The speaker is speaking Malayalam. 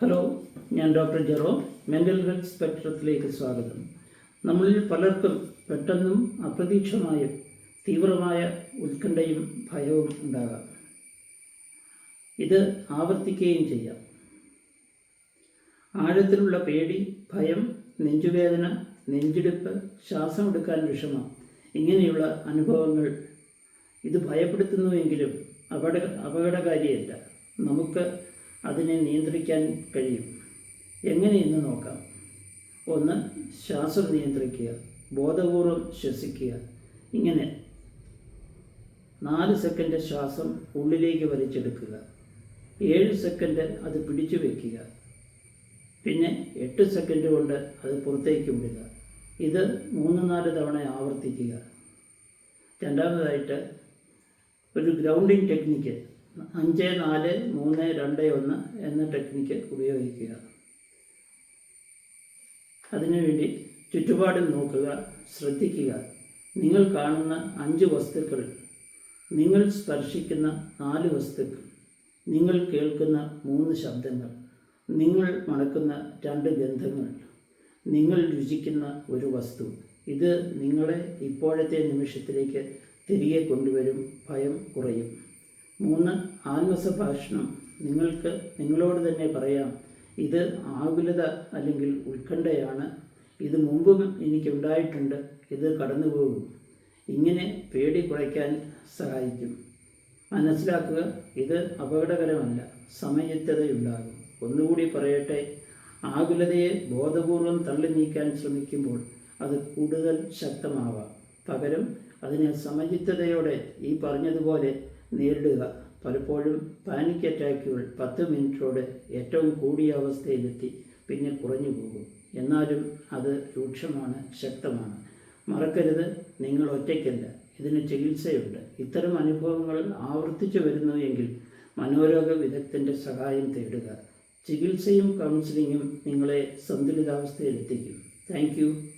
ഹലോ ഞാൻ ഡോക്ടർ ജെറോ മെന്റൽ ഹെൽത്ത് സ്പെക്ട്രത്തിലേക്ക് സ്വാഗതം. നമ്മളിൽ പലർക്കും പെട്ടെന്നും അപ്രതീക്ഷമായും തീവ്രമായ ഉത്കണ്ഠയും ഭയവും ഉണ്ടാകാം. ഇത് ആവർത്തിക്കുകയും ചെയ്യാം. ആഴത്തിലുള്ള പേടി ഭയം നെഞ്ചുവേദന നെഞ്ചിടിപ്പ് ശ്വാസം എടുക്കാൻ വിഷമം ഇങ്ങനെയുള്ള അനുഭവങ്ങൾ ഇത് ഭയപ്പെടുത്തുന്നുവെങ്കിലും അപകട അപകടകാരിയല്ല. നമുക്ക് അതിനെ നിയന്ത്രിക്കാൻ കഴിയും. എങ്ങനെയെന്ന് നോക്കാം. ഒന്ന് ശ്വാസം നിയന്ത്രിക്കുക ബോധപൂർവം ശ്വസിക്കുക. ഇങ്ങനെ നാല് സെക്കൻഡ് ശ്വാസം ഉള്ളിലേക്ക് വലിച്ചെടുക്കുക. ഏഴ് സെക്കൻഡ് അത് പിടിച്ചു വയ്ക്കുക പിന്നെ എട്ട് സെക്കൻഡ് കൊണ്ട് അത് പുറത്തേക്ക് വിടുക. ഇത് മൂന്ന് നാല് തവണ ആവർത്തിക്കുക. രണ്ടാമതായിട്ട് ഒരു ഗ്രൗണ്ടിങ് ടെക്നിക്ക്. അഞ്ച് നാല് മൂന്ന് രണ്ട് ഒന്ന് എന്ന ടെക്നിക്ക് ഉപയോഗിക്കുക. അതിനുവേണ്ടി ചുറ്റുപാടും നോക്കുക ശ്രദ്ധിക്കുക. നിങ്ങൾ കാണുന്ന അഞ്ച് വസ്തുക്കൾ നിങ്ങൾ സ്പർശിക്കുന്ന നാല് വസ്തുക്കൾ നിങ്ങൾ കേൾക്കുന്ന മൂന്ന് ശബ്ദങ്ങൾ നിങ്ങൾ മണക്കുന്ന രണ്ട് ഗന്ധങ്ങൾ നിങ്ങൾ രുചിക്കുന്ന ഒരു വസ്തു. ഇത് നിങ്ങളെ ഇപ്പോഴത്തെ നിമിഷത്തിലേക്ക് തിരികെ കൊണ്ടുവരും ഭയം ആത്മസഭാഷണം നിങ്ങൾക്ക് നിങ്ങളോട് തന്നെ പറയാം ഇത് ആകുലത അല്ലെങ്കിൽ ഉത്കണ്ഠയാണ് ഇത് മുമ്പും എനിക്കുണ്ടായിട്ടുണ്ട് ഇത് കടന്നുപോകും. ഇങ്ങനെ പേടി കുറയ്ക്കാൻ സഹായിക്കും. മനസ്സിലാക്കുക ഇത് അപകടകരമല്ല സമയത്തതയുണ്ടാകും. ഒന്നുകൂടി പറയട്ടെ ആകുലതയെ ബോധപൂർവം തള്ളി നീക്കാൻ ശ്രമിക്കുമ്പോൾ അത് കൂടുതൽ ശക്തമാവാം. പകരം അതിനെ സമചിത്തതയോടെ ഈ പറഞ്ഞതുപോലെ നേരിടുക. പലപ്പോഴും പാനിക് അറ്റാക്കുകൾ പത്ത് മിനിറ്റോടെ ഏറ്റവും കൂടിയ അവസ്ഥയിലെത്തി പിന്നെ കുറഞ്ഞു പോകും. എന്നാലും അത് രൂക്ഷമാണ് ശക്തമാണ്. മറക്കരുത് നിങ്ങൾ ഒറ്റയ്ക്കല്ല. ഇതിന് ചികിത്സയുണ്ട്. ഇത്തരം അനുഭവങ്ങൾ ആവർത്തിച്ചു വരുന്നു എങ്കിൽ മനോരോഗ വിദഗ്ധന്റെ സഹായം തേടുക. ചികിത്സയും കൗൺസിലിങ്ങും നിങ്ങളെ സന്തുലിതാവസ്ഥയിലെത്തിക്കും. താങ്ക്